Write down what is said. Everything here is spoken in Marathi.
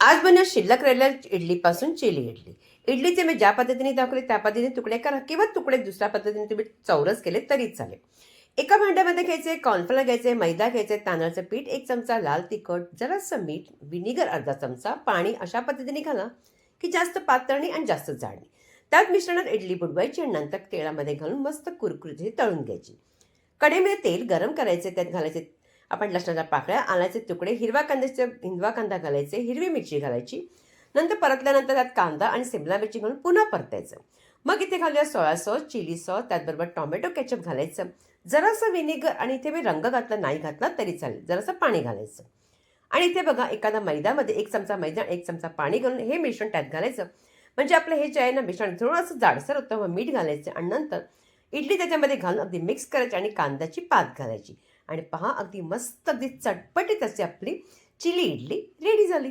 आज बनव शिल्लक राहिलेल्या इडलीपासून चिली इडली. इडलीचे मी ज्या पद्धतीने दाखवले त्या पद्धतीने तुकडे करा किंवा तुकडे दुसऱ्या पद्धतीने तुम्ही चौरस केले तरी चालेल. एका भांड्यामध्ये घ्यायचे कॉर्नफ्लॉर घ्यायचे मैदा घ्यायचे तांदळाचं पीठ एक चमचा लाल तिखट जरासं मीठ विनिगर अर्धा चमचा पाणी अशा पद्धतीने घाला की जास्त पातळणी आणि जास्त जाडणी त्यात मिश्रणात इडली बुडवायची आणि नंतर तेलामध्ये घालून मस्त कुरकुरीत तळून घ्यायची. कढईमध्ये तेल गरम करायचे त्यात घालायचे आपण लसणाच्या पाकळ्या आणायचे तुकडे हिरवा कांद्याचे हिरवा कांदा घालायचे हिरवी मिरची घालायची. नंतर परतल्यानंतर त्यात कांदा आणि सिमला मिरची घालून पुन्हा परतायचं. मग इथे घालूया सोया सॉस चिली सॉस त्याचबरोबर टोमॅटो केचप घालायचं. जरासं व्हिनेगर आणि इथे मी रंग घातला नाही घातला तरी चालेल. जरासं पाणी घालायचं. आणि इथे बघा एखादा मैदामध्ये एक चमचा मैदा एक चमचा पाणी घालून हे मिश्रण त्यात घालायचं. म्हणजे आपलं हे जे आहे ना मिश्रण थोडंसं जाडसर होतं मग मीठ घालायचं. आणि नंतर इडली त्याच्यामध्ये घालून अगदी मिक्स करायची आणि कांद्याची पात घालायची. आणि पहा अगदी मस्त अगदी चटपटीत अशी आपली चिली इडली रेडी झाली.